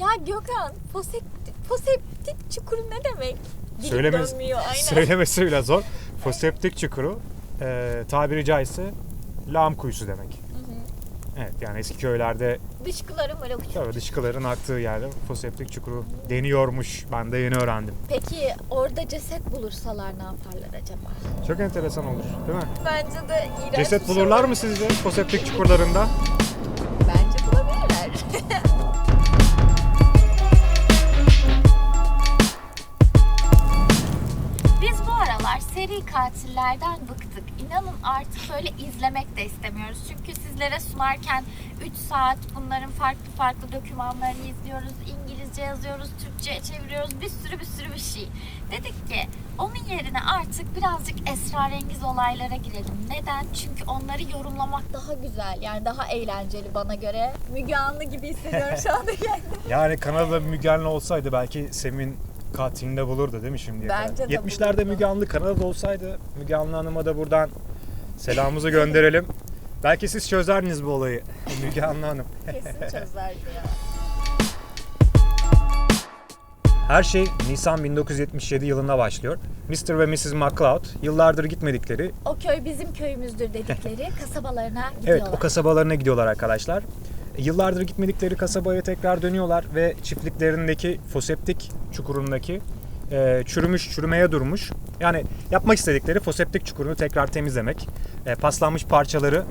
Ya Gökhan, foseptik, foseptik çukuru ne demek? Dilim dönmüyor, aynen. söylemesi bile zor. Foseptik çukuru e, tabiri caizse lağım kuyusu demek. Hı hı. Evet yani eski köylerde öyle uçuyor. şöyle dışkıların aktığı yerde foseptik çukuru deniyormuş. Ben de yeni öğrendim. Peki orada ceset bulursalar ne yaparlar acaba? Çok enteresan olur değil mi? Bence de iğrenç Ceset şey bulurlar olur. mı sizce foseptik çukurlarında? Bence bulabilirler. seri katillerden bıktık. İnanın artık böyle izlemek de istemiyoruz. Çünkü sizlere sunarken 3 saat bunların farklı farklı dokümanlarını izliyoruz. İngilizce yazıyoruz, Türkçe çeviriyoruz. Bir sürü bir sürü bir şey. Dedik ki onun yerine artık birazcık esrarengiz olaylara girelim. Neden? Çünkü onları yorumlamak daha güzel. Yani daha eğlenceli bana göre. Müge Anlı gibi hissediyorum şu anda kendimi. Yani Kanada Müge Anlı olsaydı belki Sem'in katilini de bulurdu değil mi şimdiye Bence kadar? de 70'lerde bulurdu. Müge Anlı Kanada'da olsaydı Müge Anlı Hanım'a da buradan selamımızı gönderelim. belki siz çözerdiniz bu olayı Müge Anlı Hanım. Kesin çözerdi ya. Her şey Nisan 1977 yılında başlıyor. Mr. ve Mrs. McCloud yıllardır gitmedikleri, O köy bizim köyümüzdür dedikleri kasabalarına gidiyorlar. evet o kasabalarına gidiyorlar arkadaşlar. Yıllardır gitmedikleri kasabaya tekrar dönüyorlar ve çiftliklerindeki foseptik çukurundaki e, çürümüş, çürümeye durmuş. Yani yapmak istedikleri foseptik çukurunu tekrar temizlemek, e, paslanmış parçaları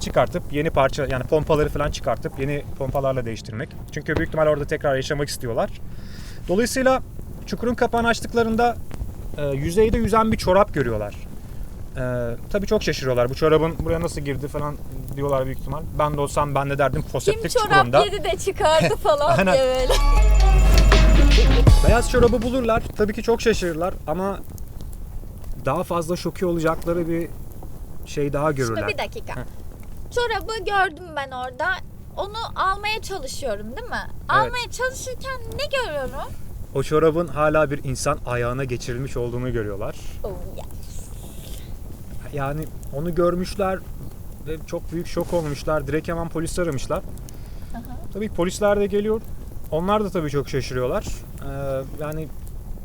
çıkartıp yeni parça yani pompaları falan çıkartıp yeni pompalarla değiştirmek. Çünkü büyük ihtimal orada tekrar yaşamak istiyorlar. Dolayısıyla çukurun kapağını açtıklarında e, yüzeyde yüzen bir çorap görüyorlar. E, tabii çok şaşırıyorlar. Bu çorabın buraya nasıl girdi falan diyorlar büyük ihtimal. Ben de olsam ben de derdim Kim foseptik çorap çukurunda. yedi de çıkardı falan Aynen. diye böyle. Beyaz çorabı bulurlar. Tabii ki çok şaşırırlar ama daha fazla şoki olacakları bir şey daha görürler. Şimdi bir dakika. Heh. Çorabı gördüm ben orada. Onu almaya çalışıyorum değil mi? Almaya çalışırken ne görüyorum? O çorabın hala bir insan ayağına geçirilmiş olduğunu görüyorlar. Oh yeah. Yani onu görmüşler ve çok büyük şok olmuşlar. Direkt hemen polis aramışlar. Aha. Tabii polisler de geliyor. Onlar da tabii çok şaşırıyorlar. Ee, yani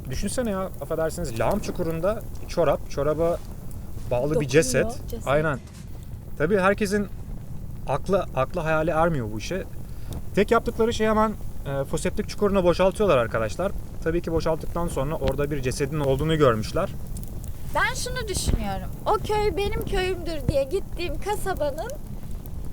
düşünsene ya affedersiniz lağım çukurunda çorap, çoraba bağlı bir Dokunuyor, ceset. ceset. Aynen. Tabii herkesin aklı aklı hayali ermiyor bu işe. Tek yaptıkları şey hemen e, foseptik çukuruna boşaltıyorlar arkadaşlar. Tabii ki boşalttıktan sonra orada bir cesedin olduğunu görmüşler. Ben şunu düşünüyorum. O köy benim köyümdür diye gittiğim kasabanın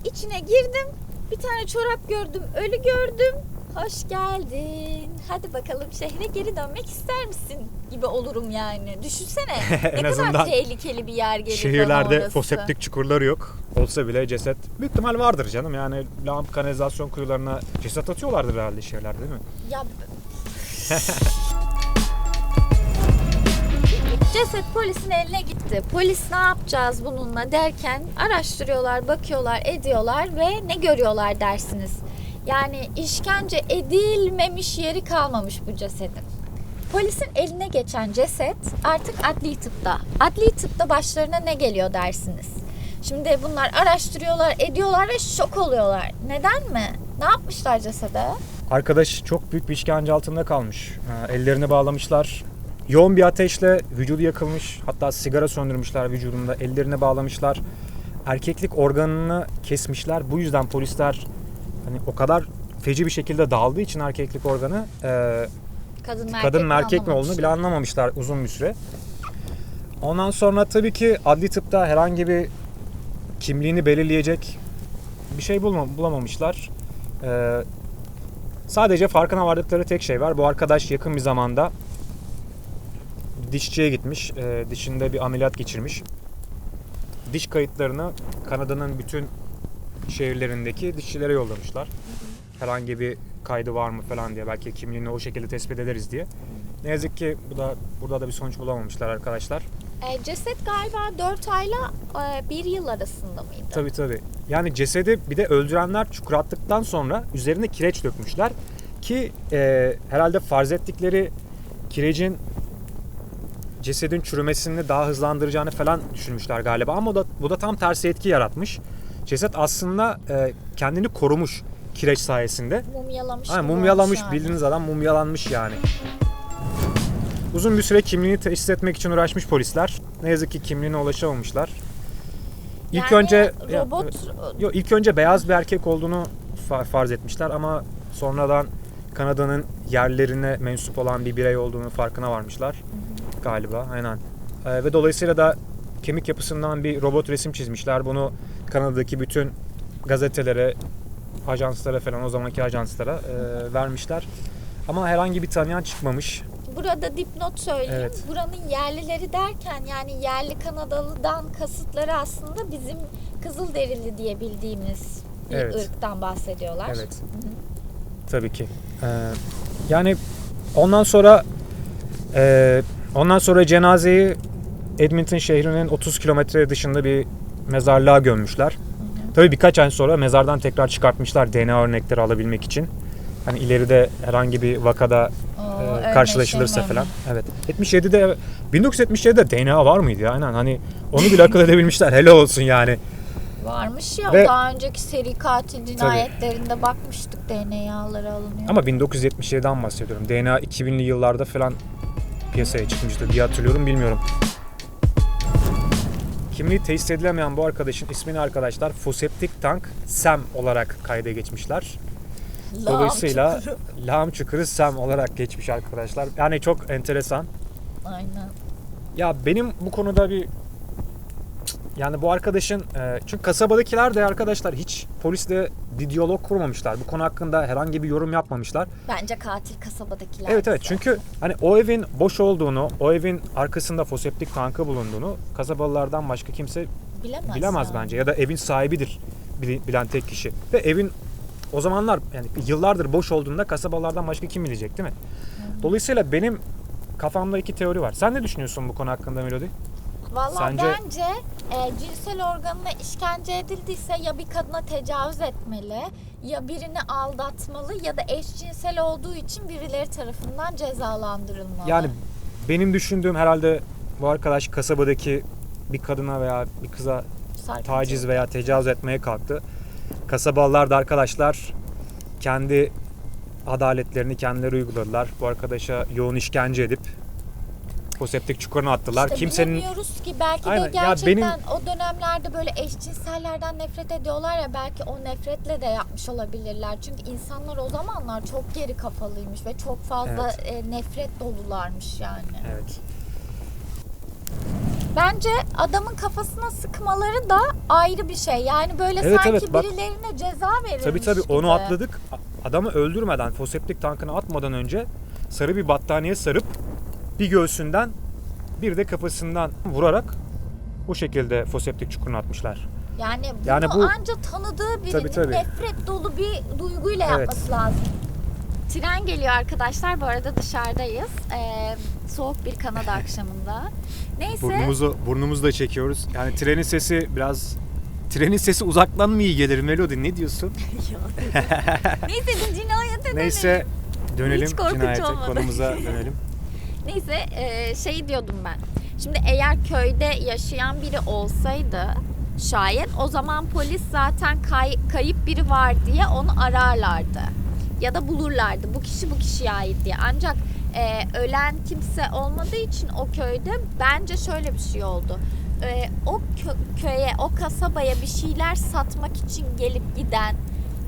içine girdim. Bir tane çorap gördüm, ölü gördüm. Hoş geldin. Hadi bakalım şehre geri dönmek ister misin? Gibi olurum yani. Düşünsene. En ne kadar azından tehlikeli bir yer gelir bana Şehirlerde orası. foseptik çukurları yok. Olsa bile ceset büyük ihtimal vardır canım. Yani lağım kanalizasyon kuyularına ceset atıyorlardır herhalde şehirlerde değil mi? Ya Ceset polisin eline gitti. Polis ne yapacağız bununla derken araştırıyorlar, bakıyorlar, ediyorlar ve ne görüyorlar dersiniz. Yani işkence edilmemiş yeri kalmamış bu cesedin. Polisin eline geçen ceset artık adli tıpta. Adli tıpta başlarına ne geliyor dersiniz. Şimdi bunlar araştırıyorlar, ediyorlar ve şok oluyorlar. Neden mi? Ne yapmışlar cesede? Arkadaş çok büyük bir işkence altında kalmış. Ellerini bağlamışlar. Yoğun bir ateşle vücudu yakılmış. Hatta sigara söndürmüşler vücudunda. Ellerini bağlamışlar. Erkeklik organını kesmişler. Bu yüzden polisler hani o kadar feci bir şekilde dağıldığı için erkeklik organı e, Kadın kadın mi erkek mi olduğunu bile anlamamışlar uzun bir süre. Ondan sonra tabii ki adli tıpta herhangi bir kimliğini belirleyecek bir şey bulma, bulamamışlar. Ee, sadece farkına vardıkları tek şey var. Bu arkadaş yakın bir zamanda dişçiye gitmiş. Ee, dişinde bir ameliyat geçirmiş. Diş kayıtlarını Kanada'nın bütün şehirlerindeki dişçilere yollamışlar. Herhangi bir kaydı var mı falan diye belki kimliğini o şekilde tespit ederiz diye. Ne yazık ki bu da burada da bir sonuç bulamamışlar arkadaşlar. E, ceset galiba 4 ayla 1 yıl arasında mıydı? Tabii tabii. Yani cesedi bir de öldürenler çukur attıktan sonra üzerine kireç dökmüşler. Ki e, herhalde farz ettikleri kirecin cesedin çürümesini daha hızlandıracağını falan düşünmüşler galiba. Ama da, bu da tam tersi etki yaratmış. Ceset aslında e, kendini korumuş. kireç sayesinde. Mumyalamış Aynen mumyalamış yani. bildiğiniz adam mumyalanmış yani. Uzun bir süre kimliğini teşhis etmek için uğraşmış polisler. Ne yazık ki kimliğine ulaşamamışlar. İlk Yani önce robot evet. Yok ilk önce beyaz bir erkek olduğunu fa- farz etmişler ama sonradan Kanada'nın yerlerine mensup olan bir birey olduğunu farkına varmışlar galiba aynen. Ee, ve dolayısıyla da kemik yapısından bir robot resim çizmişler. Bunu Kanada'daki bütün gazetelere, ajanslara falan o zamanki ajanslara e, vermişler. Ama herhangi bir tanıyan çıkmamış. Burada dipnot söyleyeyim. Evet. Buranın yerlileri derken yani yerli Kanadalı'dan kasıtları aslında bizim Kızılderili diye bildiğimiz bir Evet. ırktan bahsediyorlar. Evet. Tabii ki. Ee, yani ondan sonra e, ondan sonra cenazeyi Edmonton şehrinin 30 kilometre dışında bir mezarlığa gömmüşler. Tabii birkaç ay sonra mezardan tekrar çıkartmışlar DNA örnekleri alabilmek için. Hani ileride herhangi bir vakada e, karşılaşılırsa şey falan. Evet. 77'de 1977'de DNA var mıydı ya? Aynen hani onu bile akıl edebilmişler. Hele olsun yani. Varmış ya Ve- daha önceki seri katil cinayetlerinde bakmıştık DNA'ları alınıyor. Ama 1977'den bahsediyorum. DNA 2000'li yıllarda falan piyasaya çıkmıştı diye hatırlıyorum bilmiyorum. Kimliği tesis edilemeyen bu arkadaşın ismini arkadaşlar Foseptik Tank Sam olarak kayda geçmişler. Lağım Dolayısıyla çukuru. lağım çukuru Sam olarak geçmiş arkadaşlar. Yani çok enteresan. Aynen. Ya benim bu konuda bir yani bu arkadaşın e, çünkü kasabadakiler de arkadaşlar hiç polisle bir diyalog kurmamışlar. Bu konu hakkında herhangi bir yorum yapmamışlar. Bence katil kasabadakiler. Evet evet çünkü hani o evin boş olduğunu, o evin arkasında foseptik tankı bulunduğunu kasabalılardan başka kimse bilemez, bilemez bence ya da evin sahibidir bilen tek kişi. Ve evin o zamanlar yani yıllardır boş olduğunda kasabalardan başka kim bilecek değil mi? Dolayısıyla benim kafamda iki teori var. Sen ne düşünüyorsun bu konu hakkında Melody? Valla Sence- bence e, cinsel organına işkence edildiyse ya bir kadına tecavüz etmeli ya birini aldatmalı ya da eşcinsel olduğu için birileri tarafından cezalandırılmalı. Yani benim düşündüğüm herhalde bu arkadaş kasabadaki bir kadına veya bir kıza Sarkıntı. taciz veya tecavüz etmeye kalktı. Kasabalılar da arkadaşlar kendi adaletlerini kendileri uyguladılar. Bu arkadaşa yoğun işkence edip foseptik çukuruna attılar. İşte Kimsenin bilemiyoruz ki belki Aynen. de Ya gerçekten benim- o dönemlerde böyle eşcinsellerden nefret ediyorlar ya belki o nefretle de yapmış olabilirler. Çünkü insanlar o zamanlar çok geri kafalıymış ve çok fazla e, nefret dolularmış yani. evet. Bence adamın kafasına sıkmaları da ayrı bir şey. Yani böyle Evet, sanki evet, bak- birilerine ceza verilmiş Tabii tabii gibi. onu atladık. Adamı öldürmeden, foseptik tankına atmadan önce sarı bir battaniye sarıp bir göğsünden bir de kafasından vurarak bu şekilde foseptik çukuruna atmışlar. Yani bunu Yani bu- anca tanıdığı birinin Tabii, tabii. nefret dolu bir duyguyla Evet. yapması lazım. Tren geliyor arkadaşlar. Bu arada dışarıdayız. Ee, soğuk bir Kanada akşamında. Neyse. Burnumuzu burnumuzu da çekiyoruz. Yani trenin sesi biraz trenin sesi uzaktan mı iyi gelir Melody ne diyorsun? Neyse bir cinayet edelim. Neyse dönelim Hiç cinayete olmadı. konumuza dönelim. Neyse e, şey diyordum ben. Şimdi eğer köyde yaşayan biri olsaydı şayet o zaman polis zaten kay- kayıp biri var diye onu ararlardı. Ya da bulurlardı. Bu kişi bu kişiye ait diye. Ancak e, ölen kimse olmadığı için o köyde bence şöyle bir şey oldu. E, o kö- köye, o kasabaya bir şeyler satmak için gelip giden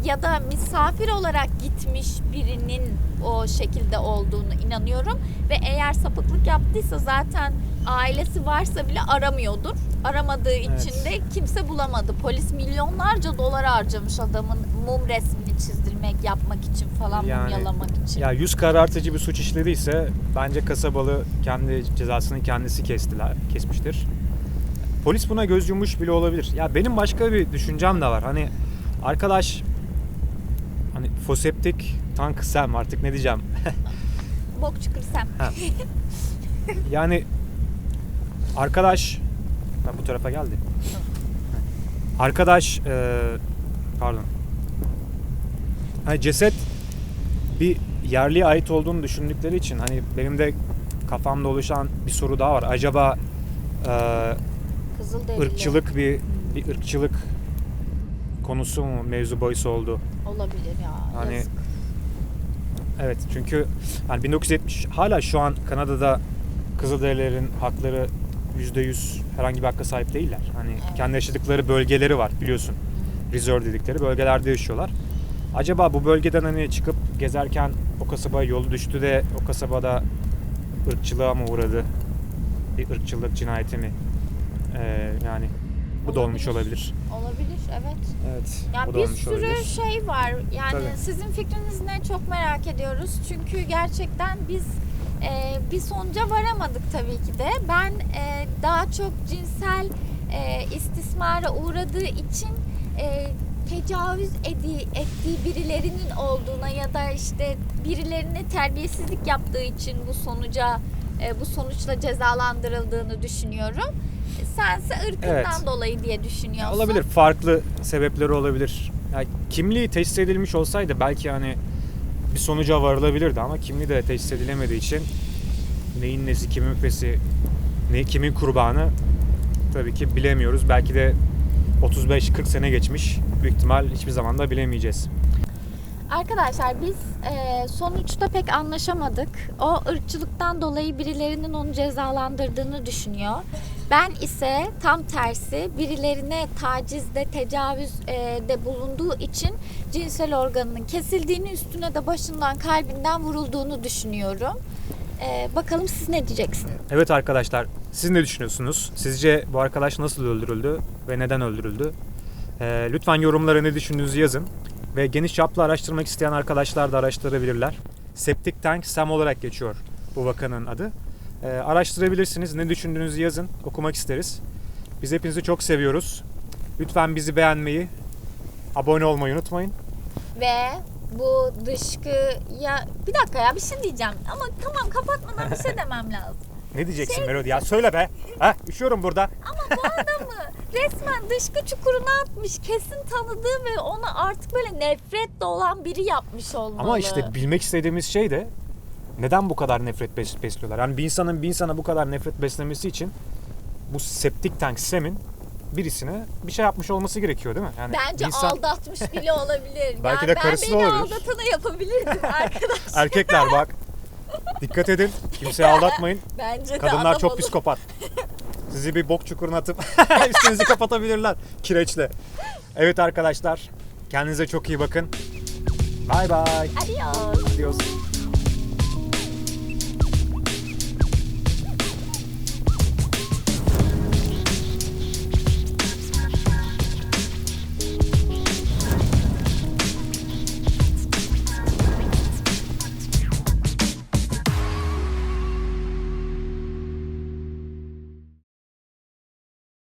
ya da misafir olarak gitmiş birinin o şekilde olduğunu inanıyorum ve eğer sapıklık yaptıysa zaten ailesi varsa bile aramıyordur. Aramadığı için de kimse bulamadı. Polis milyonlarca dolar harcamış adamın mum resmini çizdirmek, yapmak için falan Yani- mumyalamak için. Ya yüz karartıcı bir suç işlediyse bence kasabalı kendi cezasını kendisi kestiler, kesmiştir. Polis buna göz yummuş bile olabilir. Ya benim başka bir düşüncem de var. Hani arkadaş hani foseptik tank Sam artık ne diyeceğim. Bok çıkırsam. Ha. Yani arkadaş Ha, bu tarafa geldi. Arkadaş e, pardon. Hani ceset bir yerliye ait olduğunu düşündükleri için hani benim de kafamda oluşan bir soru daha var. Acaba e, ırkçılık bir bir ırkçılık konusu mu mevzu bahis oldu? Olabilir ya. Hani- yazık. Evet çünkü yani 1970 hala şu an Kanada'da Kızılderililerin hakları %100 herhangi bir hakka sahip değiller. Hani Evet. kendi yaşadıkları bölgeleri var biliyorsun. Reserve dedikleri bölgelerde yaşıyorlar. Acaba bu bölgeden hani çıkıp gezerken o kasabaya yolu düştü de o kasabada ırkçılığa mı uğradı? Bir ırkçılık cinayeti mi? Ee, yani bu da olmuş Olabilir. olabilir. Evet. Evet. Ya bu da bir olmuş sürü olabilir. şey var. Yani Tabii. sizin fikriniz ne çok merak ediyoruz. Çünkü gerçekten biz e, bir sonuca varamadık tabii ki de. Ben e, daha çok cinsel e, istismara uğradığı için e, tecavüz edi, ettiği birilerinin olduğuna ya da işte birilerine terbiyesizlik yaptığı için bu sonuca e, bu sonuçla cezalandırıldığını düşünüyorum. Sense ırkından Evet. dolayı diye düşünüyorsun. Olabilir. Farklı sebepleri olabilir. Yani kimliği teşhis edilmiş olsaydı belki hani bir sonuca varılabilirdi ama kimliği de teşhis edilemediği için neyin nesi, kimin fesi, ne, kimin kurbanı tabii ki bilemiyoruz. Belki de 35-40 sene geçmiş. Büyük ihtimal hiçbir zaman da bilemeyeceğiz. Arkadaşlar biz e, sonuçta pek anlaşamadık. O ırkçılıktan dolayı birilerinin onu cezalandırdığını düşünüyor. Ben ise tam tersi birilerine tacizde, tecavüzde bulunduğu için cinsel organının kesildiğini üstüne de başından kalbinden vurulduğunu düşünüyorum. E, bakalım siz ne diyeceksiniz? Evet arkadaşlar, siz ne düşünüyorsunuz? Sizce bu arkadaş nasıl öldürüldü ve neden öldürüldü? Ee, lütfen yorumlara ne düşündüğünüzü yazın. Ve geniş çaplı araştırmak isteyen arkadaşlar da araştırabilirler. Septic Tank Sam olarak geçiyor bu vakanın adı. Ee, araştırabilirsiniz. Ne düşündüğünüzü yazın. Okumak isteriz. Biz hepinizi çok seviyoruz. Lütfen bizi beğenmeyi, abone olmayı unutmayın. Ve bu dışkıya... Bir dakika ya bir şey diyeceğim. Ama tamam kapatmadan bir şey demem lazım. Ne diyeceksin Şey- Melody ya? Söyle be. Ha, üşüyorum burada. Ama bu adamı resmen dışkı çukuruna atmış. Kesin tanıdığı ve ona artık böyle nefretle olan biri yapmış olmalı. Ama işte bilmek istediğimiz şey de neden bu kadar nefret bes- besliyorlar? Yani bir insanın bir insana bu kadar nefret beslemesi için bu septik tank Sem'in birisine bir şey yapmış olması gerekiyor değil mi? Yani Bence insan- aldatmış bile olabilir. Belki yani de ben karısı da beni olabilir. aldatana yapabilirdim arkadaş. Erkekler bak. Dikkat edin. Kimseyi aldatmayın. Bence de Kadınlar çok olur. psikopat. Sizi bir bok çukuruna atıp üstünüzü kapatabilirler kireçle. Evet arkadaşlar. Kendinize çok iyi bakın. Bay bay. Adios. Adios.